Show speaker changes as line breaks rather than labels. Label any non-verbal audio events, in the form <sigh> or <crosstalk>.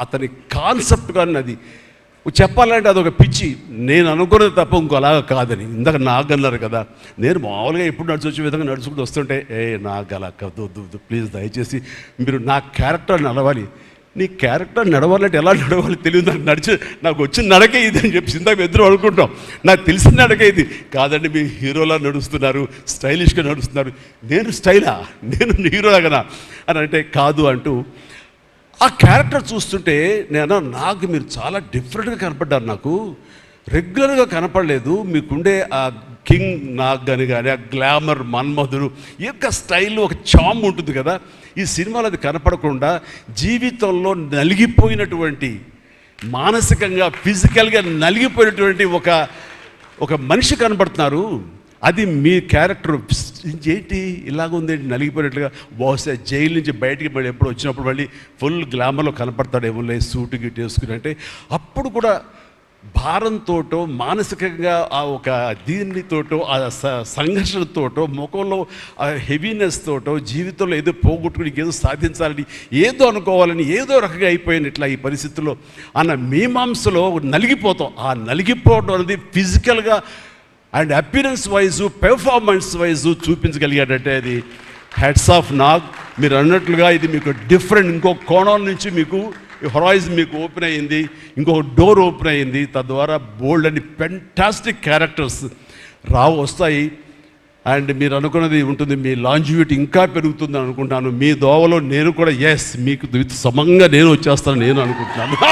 అతని కాన్సెప్ట్ కానీ అది. చెప్పాలంటే అదొక పిచ్చి. నేను అనుకున్నది తప్ప ఇంకో అలాగా కాదని. ఇందాక నాకు అన్నారు కదా. నేను మామూలుగా ఎప్పుడు నడిచొచ్చే విధంగా నడుచుకుంటూ వస్తుంటే ఏ నాకు అలా వద్దు ప్లీజ్ దయచేసి మీరు నా క్యారెక్టర్ నడవాలి. నీ క్యారెక్టర్ నడవాలంటే ఎలా నడవాలి తెలియదు. నాకు నడిచి నాకు వచ్చిన నడకే ఇది అని చెప్పి ఇందాక ఇద్దరు అనుకుంటాం. నాకు తెలిసిన నడకే ఇది. కాదండి మీ హీరోలా నడుస్తున్నారు స్టైలిష్గా నడుస్తున్నారు. నేను స్టైలా నేను హీరోలా కదా అని అంటే కాదు అంటూ ఆ క్యారెక్టర్ చూస్తుంటే నేను నాకు మీరు చాలా డిఫరెంట్గా కనపడ్డారు నాకు. రెగ్యులర్గా కనపడలేదు. మీకుండే ఆ కింగ్ నాగ్ అని కానీ ఆ గ్లామర్ మన్మధుడు ఈ యొక్క స్టైల్ ఒక చామ్ ఉంటుంది కదా. ఈ సినిమాలో అది కనపడకుండా జీవితంలో నలిగిపోయినటువంటి మానసికంగా ఫిజికల్గా నలిగిపోయినటువంటి ఒక ఒక మనిషి కనబడుతున్నారు అది మీ క్యారెక్టర్ ఏంటి ఇలాగుందేంటి నలిగిపోయినట్లుగా బహుశా జైలు నుంచి బయటికి మళ్ళీ ఎప్పుడు వచ్చినప్పుడు మళ్ళీ ఫుల్ గ్లామర్లో కనపడతాడేమో లే సూటు గిట్ వేసుకుని అంటే అప్పుడు కూడా భారంతోటో మానసికంగా ఆ ఒక దీనితోటో ఆ స- సంఘర్షణతోటో ముఖంలో ఆ హెవీనెస్ తోటో జీవితంలో ఏదో పోగొట్టుకుని ఏదో సాధించాలని ఏదో అనుకోవాలని ఏదో రకంగా అయిపోయిన ఇట్లా ఈ పరిస్థితుల్లో అన్న మీమాంసలో నలిగిపోతాం. ఆ నలిగిపోవడం అనేది ఫిజికల్గా and appearance wise performance wise చూపించగలిగాడంటే అది హెడ్స్ ఆఫ్ నాగ్. మీరు అన్నట్లుగా ఇది మీకు డిఫరెంట్ ఇంకో కోణం నుంచి మీకు హొరైజ్ మీకు ఓపెన్ అయ్యింది ఇంకొక డోర్ ఓపెన్ అయ్యింది తద్వారా బోల్డ్ అని పెంటాస్టిక్ క్యారెక్టర్స్ రావు వస్తాయి. అండ్ మీరు అనుకున్నది ఉంటుంది మీ లాంజివిటీ ఇంకా పెరుగుతుంది అనుకుంటాను. మీ దోవలో నేను కూడా ఎస్ మీకు విత్ సమంగా నేను వచ్చేస్తాను నేను అనుకుంటున్నాను. <laughs>